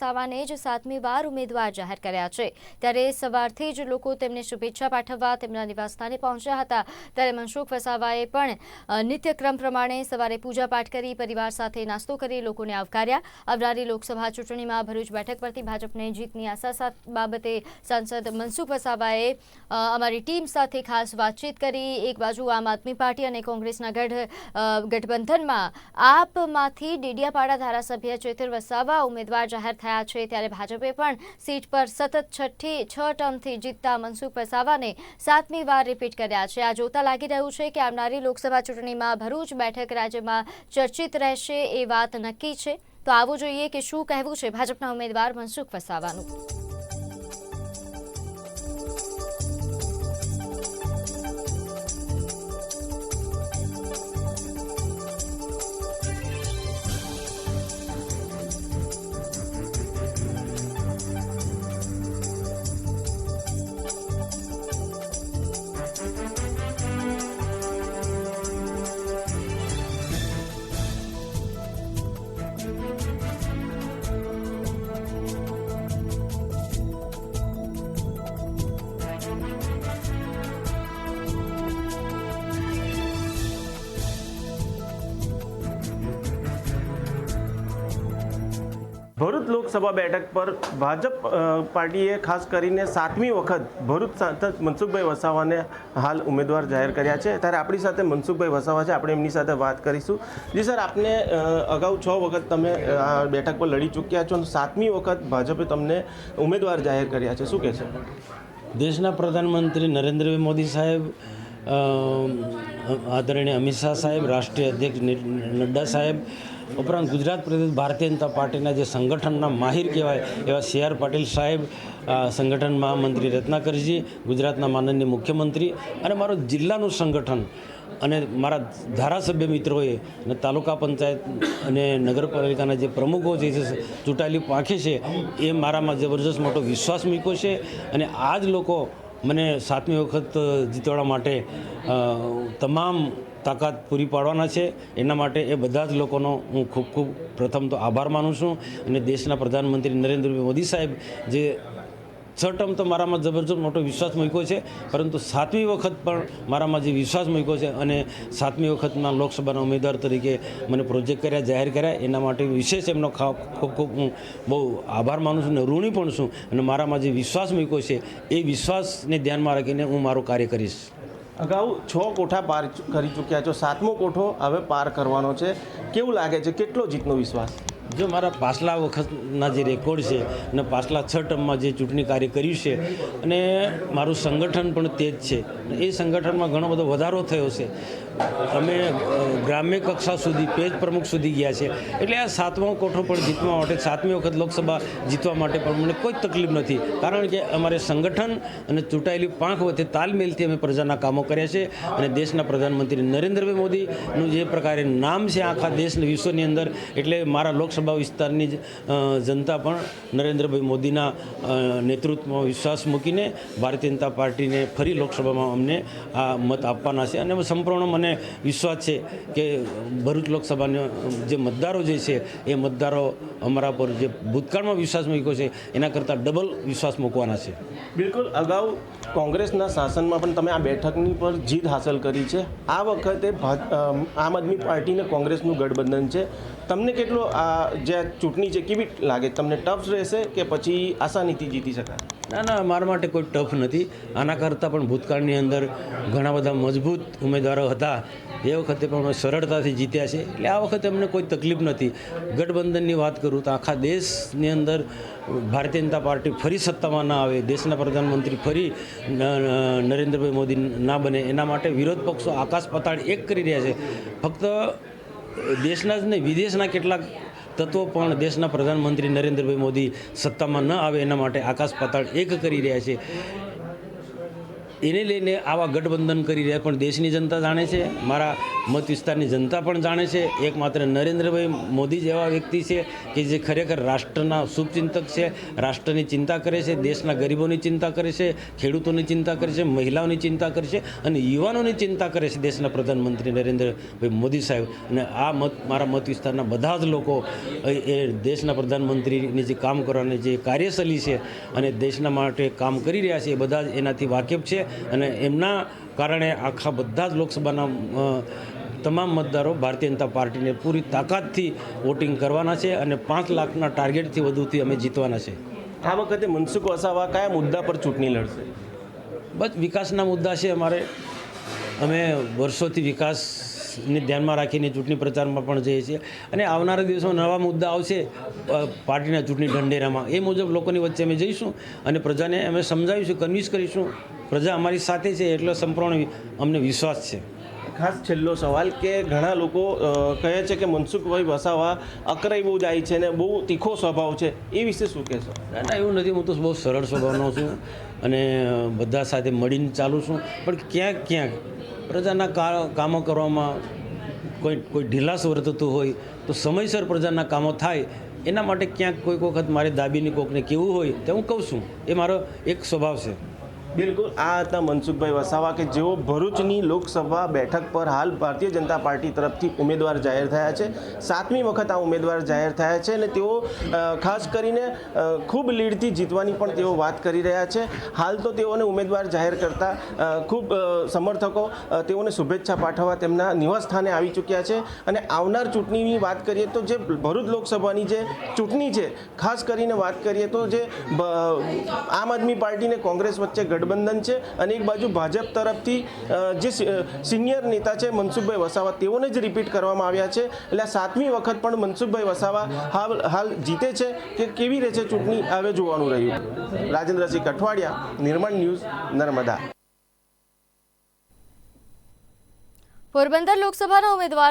વસાવાને જ સાતમી વાર ઉમેદવાર જાહેર કર્યા છે. ત્યારે સવારથી જ લોકો તેમને શુભેચ્છા પાઠવવા તેમના નિવાસસ્થાને પહોંચ્યા હતા. ત્યારે મનસુખ વસાવાએ પણ નિત્યક્રમ પ્રમાણે સવારે પૂજાપાઠ કરી, પરિવાર સાથે નાસ્તો કરી લોકોને આવકાર્યા. આવનારી લોકસભા ચૂંટણીમાં ભરૂચ બેઠક પરથી ભાજપને જીતની આશા બાબતે સાંસદ મનસુખ વસાવાએ અમારી ટીમ સાથે ખાસ વાતચીત કરી. એક બાજુ આમ આદમી પાર્ટી અને કોંગ્રેસના ગઢ ગઠબંધનમાં આપમાંથી ડેડિયાપાડા ધારાસભ્ય ચેતર વસાવા ઉમેદવાર જાહેર થયા. છે ત્યારે ભાજપે પણ સીટ પર સતત છઠ્ઠી, છ ટર્મથી જીતતા મનસુખ વસાવાને સાતમી વાર રિપીટ કર્યા છે. આ જોતા લાગી રહ્યું છે કે આવનારી લોકસભા ચૂંટણીમાં ભરૂચ બેઠક રાજ્યમાં ચર્ચિત રહેશે એ વાત નક્કી છે. તો આવું જોઈએ કે શું કહેવું છે ભાજપના ઉમેદવાર મનસુખ વસાવાનું ભરૂચ લોકસભા બેઠક પર ભાજપ પાર્ટીએ ખાસ કરીને સાતમી વખત ભરૂચ સાંસદ મનસુખભાઈ વસાવાને હાલ ઉમેદવાર જાહેર કર્યા છે. ત્યારે આપણી સાથે મનસુખભાઈ વસાવા છે. આપણે એમની સાથે વાત કરીશું. જી સર, આપને અગાઉ છ વખત તમે આ બેઠક પર લડી ચૂક્યા છો અને સાતમી વખત ભાજપે તમને ઉમેદવાર જાહેર કર્યા છે. શું કહે છે? દેશના પ્રધાનમંત્રી નરેન્દ્રભાઈ મોદી સાહેબ આદરણીય અમિત શાહ સાહેબ, રાષ્ટ્રીય અધ્યક્ષ નડ્ડા સાહેબ ઉપરાંત ગુજરાત પ્રદેશ ભારતીય જનતા પાર્ટીના જે સંગઠનના માહિર કહેવાય એવા સી આર પાટીલ સાહેબ સંગઠન મહામંત્રી રત્નાકરજી, ગુજરાતના માનનીય મુખ્યમંત્રી અને મારું જિલ્લાનું સંગઠન અને મારા ધારાસભ્ય મિત્રોએ અને તાલુકા પંચાયત અને નગરપાલિકાના જે પ્રમુખો જે છે, ચૂંટાયેલી પાંખે છે, એ મારામાં જબરજસ્ત મોટો વિશ્વાસ મૂક્યો છે અને આ જ લોકો મને સાતમી વખત જીતવાડા માટે તમામ તાકાત પૂરી પાડવાના છે. એના માટે એ બધા જ લોકોનો હું ખૂબ ખૂબ પ્રથમ તો આભાર માનું છું. અને દેશના પ્રધાનમંત્રી નરેન્દ્રભાઈ મોદી સાહેબ જે છ ટર્મ તો મારામાં જબરજસ્ત મોટો વિશ્વાસ મૂક્યો છે, પરંતુ સાતમી વખત પણ મારામાં જે વિશ્વાસ મૂક્યો છે અને સાતમી વખતમાં લોકસભાના ઉમેદવાર તરીકે મને પ્રોજેક્ટ કર્યા, જાહેર કર્યા, એના માટે વિશેષ એમનો ખૂબ ખૂબ હું બહુ આભાર માનું છું અને ઋણી પણ છું અને મારામાં જે વિશ્વાસ મૂક્યો છે, એ વિશ્વાસને ધ્યાનમાં રાખીને હું મારું કાર્ય કરીશ. અગાઉ છ કોઠા પાર કરી ચૂક્યા છો, સાતમો કોઠો હવે પાર કરવાનો છે. કેવું લાગે છે? કેટલો જીતનો વિશ્વાસ? જો મારા પાછલા વખતના જે રેકોર્ડ છે અને પાછલા છ ટર્મમાં જે ચૂંટણી કાર્ય કર્યું છે અને મારું સંગઠન પણ તે જ છે. એ સંગઠનમાં ઘણો બધો વધારો થયો છે. અમે ગ્રામ્ય કક્ષા સુધી, પેજ પ્રમુખ સુધી ગયા છે. એટલે આ સાતમો કોઠો પણ જીતવા માટે, સાતમી વખત લોકસભા જીતવા માટે પણ મને કોઈ તકલીફ નથી. કારણ કે અમારે સંગઠન અને ચૂંટાયેલી પાંખ વચ્ચે તાલમેલથી અમે પ્રજાના કામો કર્યા છે અને દેશના પ્રધાનમંત્રી નરેન્દ્રભાઈ મોદીનું જે પ્રકારે નામ છે આખા દેશ વિશ્વની અંદર, એટલે મારા લોકસભા વિસ્તારની જ જનતા પણ નરેન્દ્રભાઈ મોદીના નેતૃત્વમાં વિશ્વાસ મૂકીને ભારતીય જનતા પાર્ટીને ફરી લોકસભામાં અમને આ મત આપવાના છે. અને સંપૂર્ણ મને વિશ્વાસ છે કે ભરૂચ લોકસભાના, જે મતદારો જે છે, એ મતદારો અમારા પર જે ભૂતકાળમાં વિશ્વાસ મૂક્યો છે, એના કરતાં ડબલ વિશ્વાસ મૂકવાના છે. બિલકુલ. અગાઉ કોંગ્રેસના શાસનમાં પણ તમે આ બેઠકની પર જીત હાંસલ કરી છે. આ વખતે આમ આદમી પાર્ટીને કોંગ્રેસનું ગઠબંધન છે. તમને કેટલો આ જે ચૂંટણી છે, કેવી લાગે? તમને ટફ રહેશે કે પછી આસાનીથી જીતી શકાય? ના ના, મારા માટે કોઈ ટફ નથી. આના કરતાં પણ ભૂતકાળની અંદર ઘણા બધા મજબૂત ઉમેદવારો હતા. એ વખતે પણ અમે સરળતાથી જીત્યા છે. એટલે આ વખતે અમને કોઈ તકલીફ નથી. ગઠબંધનની વાત કરું તો આખા દેશની અંદર ભારતીય જનતા પાર્ટી ફરી સત્તામાં ના આવે. દેશના પ્રધાનમંત્રી ફરી નરેન્દ્રભાઈ મોદી ના બને. એના માટે વિરોધ પક્ષો આકાશ પાતાળ એક કરી રહ્યા છે. ફક્ત દેશના જ નહીં, વિદેશના કેટલાક તત્વો પણ દેશના પ્રધાનમંત્રી નરેન્દ્રભાઈ મોદી સત્તામાં ન આવે એના માટે આકાશ પાતાળ એક કરી રહ્યા છે. એને લઈને આવા ગઠબંધન કરી રહ્યા પણ દેશની જનતા જાણે છે, મારા મત વિસ્તારની જનતા પણ જાણે છે. એકમાત્ર નરેન્દ્રભાઈ મોદી જેવા વ્યક્તિ છે કે જે ખરેખર રાષ્ટ્રના શુભચિંતક છે, રાષ્ટ્રની ચિંતા કરે છે, દેશના ગરીબોની ચિંતા કરે છે, ખેડૂતોની ચિંતા કરે છે, મહિલાઓની ચિંતા કરે છે અને યુવાનોની ચિંતા કરે છે દેશના પ્રધાનમંત્રી નરેન્દ્રભાઈ મોદી સાહેબ. અને આ મત, મારા મત વિસ્તારના બધા જ લોકો એ દેશના પ્રધાનમંત્રીની જે કામ કરવાની જે કાર્યશૈલી છે અને દેશના માટે કામ કરી રહ્યા છે, એ બધા જ એનાથી વાકેફ છે. અને એમના કારણે આખા બધા જ લોકસભાના તમામ મતદારો ભારતીય જનતા પાર્ટીને પૂરી તાકાતથી વોટિંગ કરવાના છે અને પાંચ લાખના ટાર્ગેટથી વધુથી અમે જીતવાના છે. આ વખતે મનસુખ વસાવા કયા મુદ્દા પર ચૂંટણી લડશે? બસ વિકાસના મુદ્દા છે અમારે. અમે વર્ષોથી વિકાસને ધ્યાનમાં રાખીને ચૂંટણી પ્રચારમાં પણ જઈએ છીએ. અને આવનારા દિવસોમાં નવા મુદ્દા આવશે પાર્ટીના ચૂંટણી ઢંઢેરામાં. એ મુજબ લોકોની વચ્ચે અમે જઈશું અને પ્રજાને અમે સમજાવીશું કન્વિન્સ કરીશું. પ્રજા અમારી સાથે છે એટલો સંપૂર્ણ અમને વિશ્વાસ છે. ખાસ છેલ્લો સવાલ કે ઘણા લોકો કહે છે કે મનસુખભાઈ વસાવા અકરાઈ બહુ જાય છે ને બહુ તીખો સ્વભાવ છે. એ વિશે શું કહેશો? ના ના એવું નથી. હું તો બહુ સરળ સ્વભાવનો છું અને બધા સાથે મળીને ચાલું છું. પણ ક્યાંક ક્યાંક પ્રજાના કામો કરવામાં કોઈ કોઈ ઢીલાસ વર્તતું હોય તો સમયસર પ્રજાના કામો થાય, એના માટે ક્યાંક કોઈક વખત મારે દાબીની કોકને કેવું હોય તો હું કહું છું. એ મારો એક સ્વભાવ છે. બિલકુલ. આ હતા મનસુખભાઈ વસાવા કે જેઓ ભરૂચની લોકસભા બેઠક પર હાલ ભારતીય જનતા પાર્ટી તરફથી ઉમેદવાર જાહેર થયા છે. સાતમી વખત આ ઉમેદવાર જાહેર થયા છે અને તેઓ ખાસ કરીને ખૂબ લીડથી જીતવાની પણ તેઓ વાત કરી રહ્યા છે. હાલ તો તેઓને ઉમેદવાર જાહેર કરતા ખૂબ સમર્થકો તેઓને શુભેચ્છા પાઠવવા તેમના નિવાસસ્થાને આવી ચૂક્યા છે. અને આવનાર ચૂંટણીની વાત કરીએ તો જે ભરૂચ લોકસભાની જે ચૂંટણી છે, ખાસ કરીને વાત કરીએ તો જે આમ આદમી પાર્ટીને કોંગ્રેસ વચ્ચે ગઠબંધન છે અને એક બાજુ ભાજપ તરફથી જે સિનિયર નેતા છે મનસુખભાઈ વસાવા, તેઓને જ રિપીટ કરવામાં આવ્યા છે. એટલે સાતમી વખત પણ મનસુખભાઈ વસાવા હાલ હાલ જીતે છે કે કેવી છે ચૂંટણી હવે જોવાનું રહ્યું. રાજેન્દ્રસિંહ કઠવાડિયા નિર્માણ ન્યૂઝ, નર્મદા. પોરબંદર લોકસભાના ઉમેદવાર